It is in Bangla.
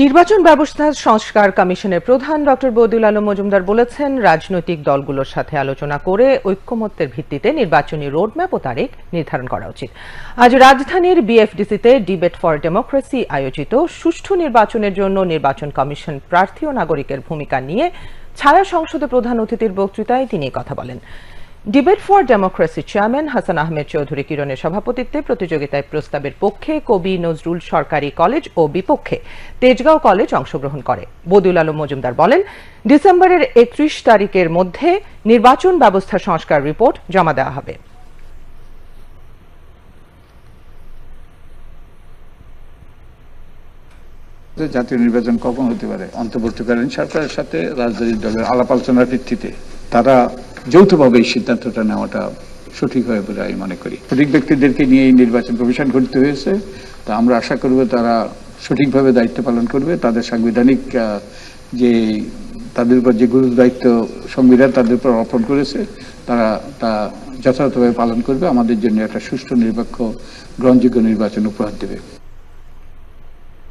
নির্বাচন ব্যবস্থা সংস্কার কমিশনের প্রধান ডক্টর বদিউল আলম মজুমদার বলেছেন, রাজনৈতিক দলগুলোর সাথে আলোচনা করে ঐক্যমত্যের ভিত্তিতে নির্বাচনী রোডম্যাপ ও তারিখ নির্ধারণ করা উচিত। আজ রাজধানীর বিএফডিসিতে ডিবেট ফর ডেমোক্রেসি আয়োজিত সুষ্ঠু নির্বাচনের জন্য নির্বাচন কমিশন প্রার্থী ও নাগরিকের ভূমিকা নিয়ে ছায়া সংসদে প্রধান অতিথির বক্তৃতায় তিনি কথা বলেন। Debate for democracy chairman Hasan Ahmed Chowdhury কিরণের সভাপতিত্বে প্রতিযোগিতায় প্রস্তাবের পক্ষে কবি নজরুল সরকারি কলেজ ও বিপক্ষে তেজগাঁও কলেজ অংশগ্রহণ করে। বদিউল আলম মজুমদার বলেন, ডিসেম্বরের একত্রিশ তারিখের মধ্যে নির্বাচন ব্যবস্থা সংস্কার রিপোর্ট জমা দেওয়া হবে। জাতীয় নির্বাচন কখন হতে পারে? অন্তর্বর্তীকালীন সরকারের সাথে রাজনৈতিক দলের আলাপ আলোচনার ভিত্তিতে। তারা যৌথভাবে এই সিদ্ধান্তটা নেওয়াটা সঠিক হয় বলে আমি মনে করি। সঠিক ব্যক্তিদেরকে নিয়ে এই নির্বাচন কমিশন গঠিত হয়েছে। তা আমরা আশা করব তারা সঠিকভাবে দায়িত্ব পালন করবে। তাদের সাংবিধানিক যে তাদের উপর যে গুরু দায়িত্ব সংবিধান তাদের উপর অর্পণ করেছে, তারা তা যথাযথভাবে পালন করবে। আমাদের জন্য একটা সুষ্ঠু, নিরপেক্ষ, গ্রহণযোগ্য নির্বাচন উপহার দেবে।